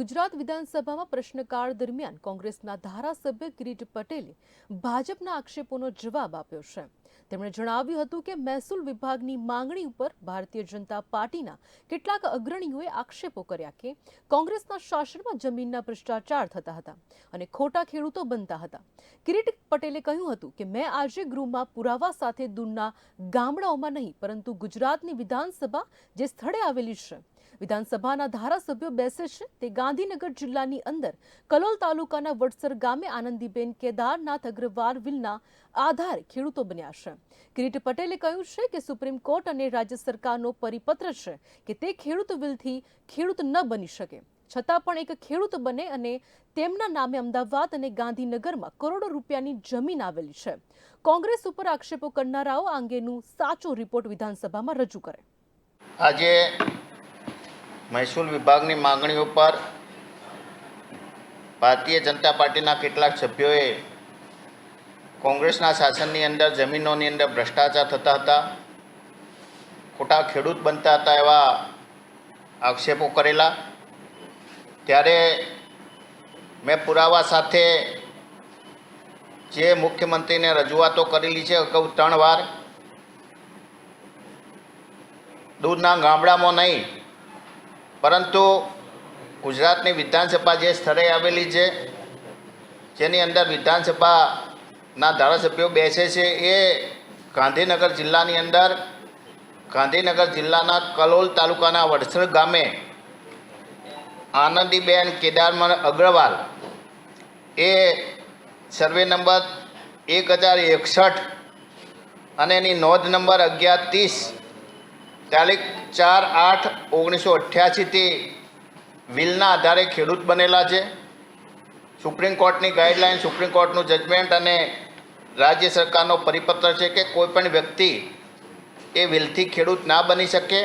ગુજરાત વિધાનસભામાં પ્રશ્નકાળ દરમિયાન કોંગ્રેસના ધારાસભ્ય કિરીટ પટેલે ભાજપના આક્ષેપોનો જવાબ આપ્યો છે. તેમણે જણાવ્યું હતું કે મહેસૂલ વિભાગની માંગણી ઉપર ભારતીય જનતા પાર્ટીના કેટલાક અગ્રણીઓએ આક્ષેપો કર્યા કે કોંગ્રેસના શાસનમાં જમીનના ભ્રષ્ટાચાર થતા હતા અને ખોટા ખેડૂતો બનતા હતા. કિરીટ પટેલે કહ્યું હતું કે મેં આજે ગૃહમાં પુરાવા સાથે દૂરના ગામડાઓમાં નહીં, પરંતુ ગુજરાતની વિધાનસભા જે સ્થળે આવેલી છે વિધાનસભાના ધારાસભ્યો બેસે છે. તે ગાંધીનગર જિલ્લાની અંદર કલોલ તાલુકાના વડસર ગામે આનંદીબેન કેદારનાથ અગ્રવાલ વિલના આધારે ખેડૂતો બન્યા છે. કિરીટ પટેલે કહ્યું છે કે સુપ્રીમ કોર્ટ અને રાજ્ય સરકારનો પરિપત્ર છે કે તે ખેડૂત વિલથી ખેડૂત ન બની શકે. છતાં પણ એક ખેડૂત બને અને તેમના નામે અમદાવાદ અને ગાંધીનગરમાં કરોડો રૂપિયાની જમીન આવેલી છે. કોંગ્રેસ ઉપર આક્ષેપો કરનારાઓ અંગેનું સાચો રિપોર્ટ વિધાનસભામાં રજૂ કરે. આજે મહેસૂલ વિભાગની માંગણીઓ પર ભારતીય જનતા પાર્ટીના કેટલાક સભ્યોએ કોંગ્રેસના શાસનની અંદર, જમીનોની અંદર ભ્રષ્ટાચાર થતા હતા. ખોટા ખેડૂત બનતા હતા એવા આક્ષેપો કરેલા. ત્યારે મેં પુરાવા સાથે જે મુખ્યમંત્રીને રજૂઆતો કરેલી છે અગાઉ ત્રણ વાર. દૂરના ગામડામાં નહીં પરંતુ ગુજરાતની વિધાનસભા જે સ્થળે આવેલી છે, જેની અંદર વિધાનસભાના ધારાસભ્યો બેસે છે, એ ગાંધીનગર જિલ્લાની અંદર, ગાંધીનગર જિલ્લાના કલોલ તાલુકાના વડસર ગામે આનંદીબેન કેદારમણ અગ્રવાલ એ સર્વે નંબર એક હજાર એકસઠ અને એની નોંધ નંબર અગિયાર ત્રીસ તારીખ ચાર, આઠ, ઓગણીસો અઠ્યાસીથી વિલના આધારે ખેડૂત બનેલા છે. સુપ્રીમ કોર્ટની ગાઈડલાઇન સુપ્રીમ કોર્ટનું જજમેન્ટ અને રાજ્ય સરકારનો પરિપત્ર છે કે કોઈપણ વ્યક્તિ એ વિલથી ખેડૂત ના બની શકે.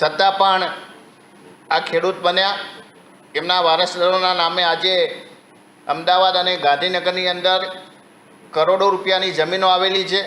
છતાં પણ આ ખેડૂત બન્યા. એમના વારસદારોના નામે આજે અમદાવાદ અને ગાંધીનગરની અંદર કરોડો રૂપિયાની જમીનો આવેલી છે.